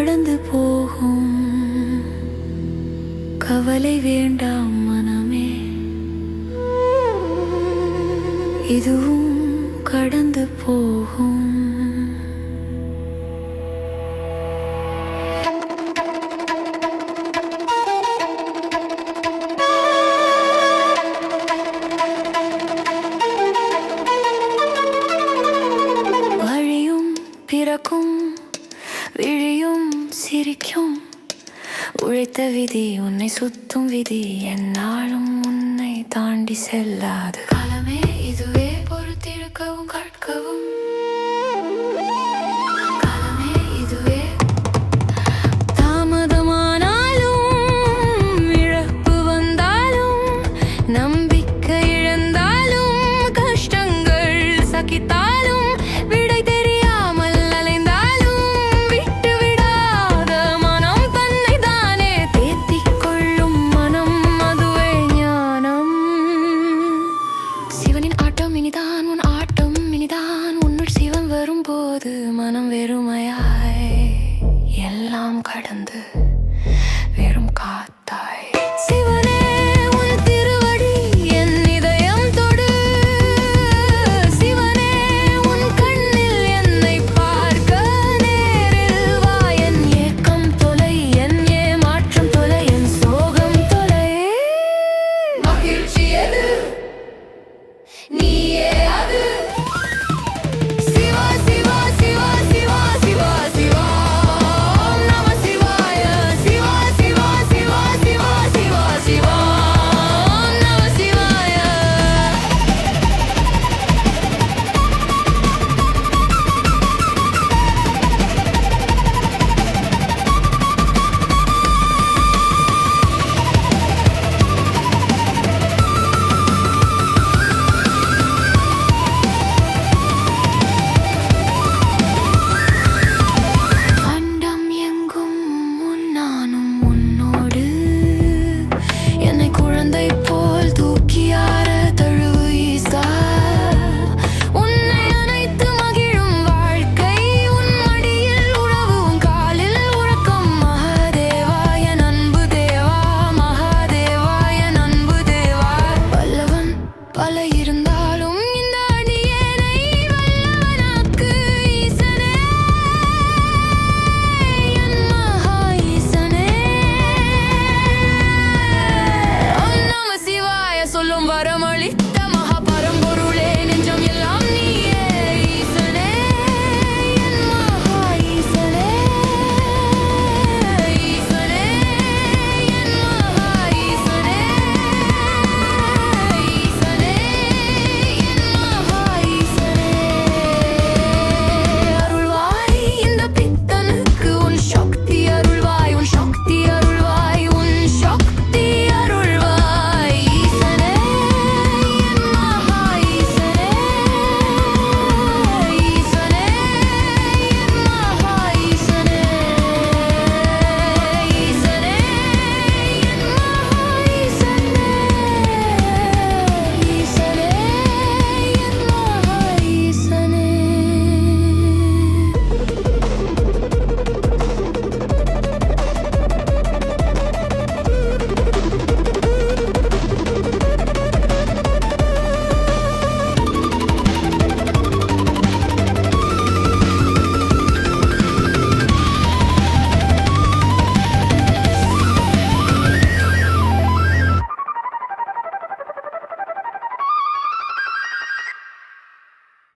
கடந்து போகும். கவலை வேண்டாம் மனமே. இதுவும் கடந்து போகும். பிரிக்கும் உழைத்த விதி உன்னை சுத்தும் விதி என்னாலும் உன்னை தாண்டி செல்லாது. காலமே இதுவே பொறுத்திருக்கவும் கற்கவும்.